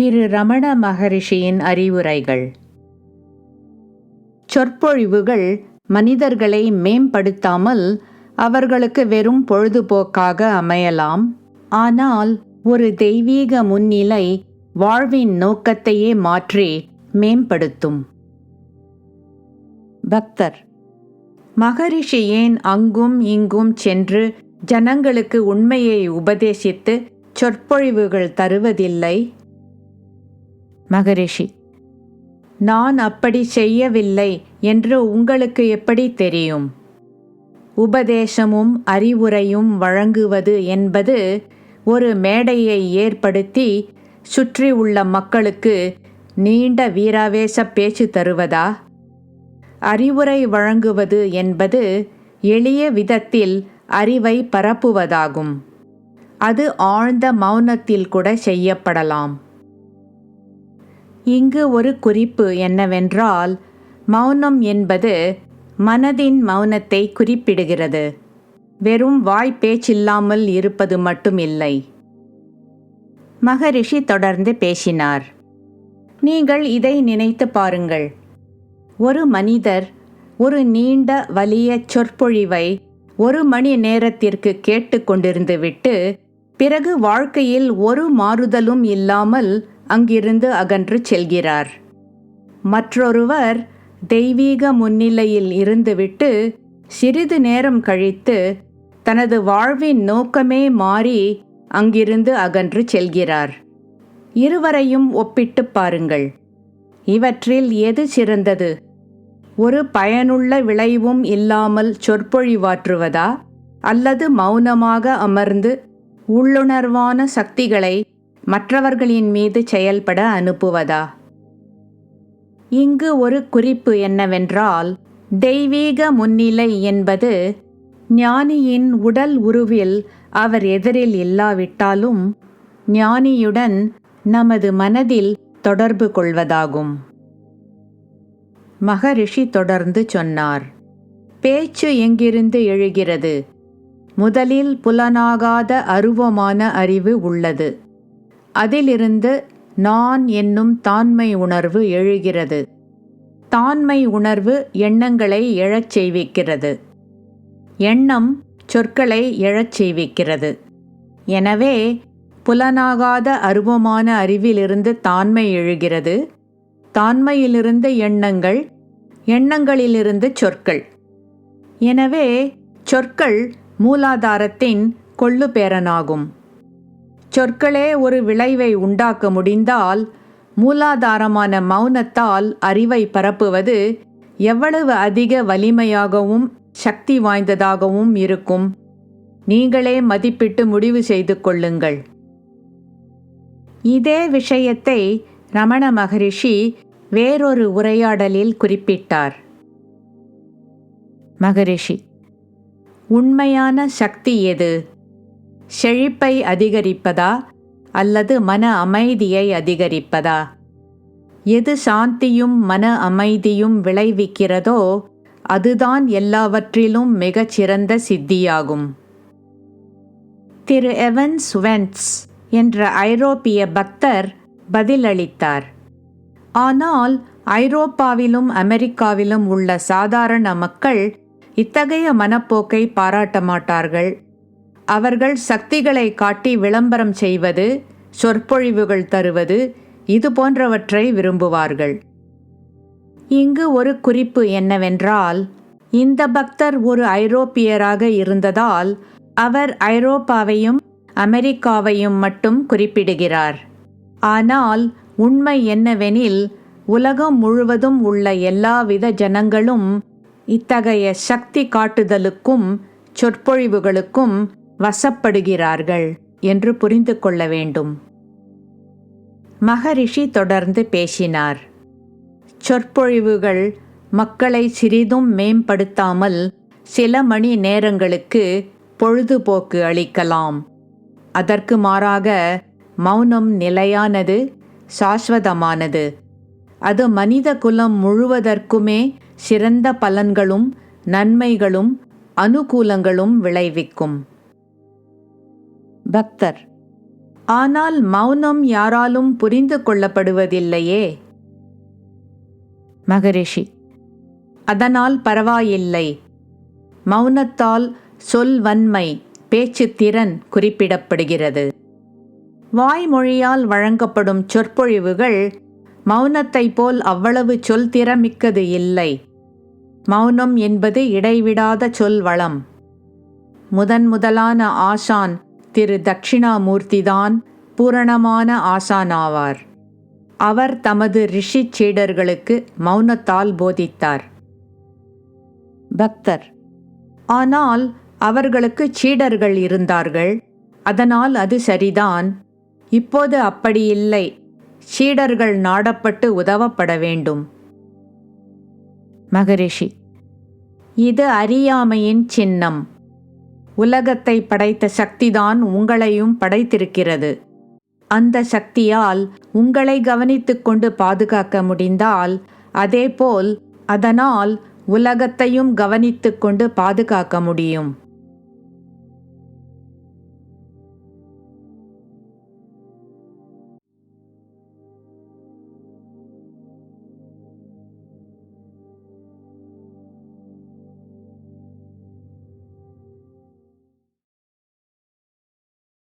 திரு ரமண மகரிஷியின் அறிவுரைகள். சொற்பொழிவுகள் மனிதர்களை மேம்படுத்தாமல் அவர்களுக்கு வெறும் பொழுதுபோக்காக அமையலாம். ஆனால் ஒரு தெய்வீக முன்னிலை வாழ்வின் நோக்கத்தையே மாற்றி மேம்படுத்தும். பக்தர். மகரிஷி ஏன் அங்கும் இங்கும் சென்று ஜனங்களுக்கு உண்மையை உபதேசித்து சொற்பொழிவுகள் தருவதில்லை? மகரிஷி நான் அப்படி செய்யவில்லை என்று உங்களுக்கு எப்படி தெரியும்? உபதேசமும் அறிவுரையும் வழங்குவது என்பது ஒரு மேடையை ஏற்படுத்தி சுற்றி உள்ள மக்களுக்கு நீண்ட வீராவேச பேச்சு தருவதா? அறிவுரை வழங்குவது என்பது எளிய விதத்தில் அறிவை பரப்புவதாகும். அது ஆழ்ந்த மௌனத்தில் கூட செய்யப்படலாம். இங்கு ஒரு குறிப்பு என்னவென்றால் மௌனம் என்பது மனதின் மௌனத்தை குறிப்பிடுகிறது. வெறும் வாய் பேச்சில்லாமல் இருப்பது மட்டும் இல்லை மகரிஷி தொடர்ந்து பேசினார். நீங்கள் இதை நினைத்து பாருங்கள். ஒரு மனிதர் ஒரு நீண்ட வலிய சொற்பொழிவை ஒரு மணி நேரத்திற்கு கேட்டுக்கொண்டிருந்து விட்டு பிறகு வாழ்க்கையில் ஒரு மாறுதலும் இல்லாமல் அங்கிருந்து அகன்று செல்கிறார். மற்றொருவர் தெய்வீக முன்னிலையில் இருந்துவிட்டு சிறிது நேரம் கழித்து தனது வாழ்வின் நோக்கமே மாறி அங்கிருந்து அகன்று செல்கிறார். இருவரையும் ஒப்பிட்டு பாருங்கள். இவற்றில் எது சிறந்தது? ஒரு பயனுள்ள விளைவும் இல்லாமல் சொற்பொழிவாற்றுவதா அல்லது மௌனமாக அமர்ந்து உள்ளுணர்வான சக்திகளை மற்றவர்களின் மீது செயல்பட அனுப்புவதா? இங்கு ஒரு குறிப்பு என்னவென்றால் தெய்வீக முன்னிலை என்பது ஞானியின் உடல் உருவில் அவர் எதிரில் இல்லாவிட்டாலும் ஞானியுடன் நமது மனதில் தொடர்பு கொள்வதாகும். மகரிஷி தொடர்ந்து சொன்னார் பேச்சு எங்கிருந்து எழுகிறது? முதலில் புலனாகாத அருவமான அறிவு உள்ளது. அதிலிருந்து நான் என்னும் தாண்மை உணர்வு எழுகிறது. தாண்மை உணர்வு எண்ணங்களை எழச் செய்விக்கிறது. எண்ணம் சொற்களை எழச் செய்விக்கிறது. எனவே புலனாகாத அருவமான அறிவிலிருந்து தாண்மை எழுகிறது. தாண்மையிலிருந்து எண்ணங்கள் எண்ணங்களிலிருந்து சொற்கள். எனவே சொற்கள் மூலாதாரத்தின் கொள்ளுபேரனாகும் சொற்களே ஒரு விளைவை உண்டாக்க முடிந்தால் மூலாதாரமான மௌனத்தால் அறிவை பரப்புவது எவ்வளவு அதிக வலிமையாகவும் சக்தி வாய்ந்ததாகவும் இருக்கும். நீங்களே மதிப்பிட்டு முடிவு செய்து கொள்ளுங்கள். இதே விஷயத்தை ரமண மகரிஷி வேறொரு உரையாடலில் குறிப்பிட்டார். மகரிஷி உண்மையான சக்தி எது? செழிப்பை அதிகரிப்பதா அல்லது மன அமைதியை அதிகரிப்பதா? எது சாந்தியும் மன அமைதியும் விளைவிக்கிறதோ அதுதான் எல்லாவற்றிலும் மிகச் சிறந்த சித்தியாகும். திரு எவன்ஸ் வென்ஸ் என்ற ஐரோப்பிய பக்தர் பதிலளித்தார். ஆனால் ஐரோப்பாவிலும் அமெரிக்காவிலும் உள்ள சாதாரண மக்கள் இத்தகைய மனப்போக்கை பாராட்ட மாட்டார்கள் அவர்கள் சக்திகளை காட்டி விளம்பரம் செய்வது சொற்பொழிவுகள் தருவது இது போன்றவற்றை விரும்புவார்கள். இங்கு ஒரு குறிப்பு என்னவென்றால் இந்த பக்தர் ஒரு ஐரோப்பியராக இருந்ததால் அவர் ஐரோப்பாவையும் அமெரிக்காவையும் மட்டும் குறிப்பிடுகிறார். ஆனால் உண்மை என்னவெனில் உலகம் முழுவதும் உள்ள எல்லாவித ஜனங்களும் இத்தகைய சக்தி காட்டுதலுக்கும் சொற்பொழிவுகளுக்கும் வசப்படுகிறார்கள் என்று புரிந்து கொள்ள வேண்டும். மகரிஷி தொடர்ந்து பேசினார். சொற்பொழிவுகள் மக்களை சிறிதும் மேம்படுத்தாமல் சில மணி நேரங்களுக்கு பொழுதுபோக்கு அளிக்கலாம். அதற்கு மாறாக மௌனம் நிலையானது சாஸ்வதமானது. அது மனித குலம் முழுவதற்குமே சிறந்த பலன்களும் நன்மைகளும் அனுகூலங்களும் விளைவிக்கும். பக்தர். ஆனால் மௌனம் யாராலும் புரிந்து கொள்ளப்படுவதில்லையே. மகரிஷி அதனால் பரவாயில்லை. மௌனத்தால் சொல் வன்மை பேச்சுத் திறன் குறிப்பிடப்படுகிறது. வாய்மொழியால் வழங்கப்படும் சொற்பொழிவுகள் மௌனத்தை போல் அவ்வளவு சொல் திறமிக்கது இல்லை. மௌனம் என்பது இடைவிடாத சொல் வளம். முதன் முதலான ஆசான் திரு தட்சிணாமூர்த்திதான் பூரணமான ஆசானாவார். அவர் தமது ரிஷி சீடர்களுக்கு மௌனத்தால் போதித்தார். பக்தர். ஆனால் அவர்களுக்கு சீடர்கள் இருந்தார்கள். அதனால் அது சரிதான். இப்போது அப்படி இல்லை. சீடர்கள் நாடப்பட்டு உதவப்பட வேண்டும். மகரிஷி. இது அறியாமையின் சின்னம். உலகத்தை படைத்த சக்திதான் உங்களையும் படைத்திருக்கிறது. அந்த சக்தியால் உங்களை கவனித்துக் கொண்டு பாதுகாக்க முடிந்தால் அதேபோல் அதனால் உலகத்தையும் கவனித்துக் கொண்டு பாதுகாக்க முடியும்.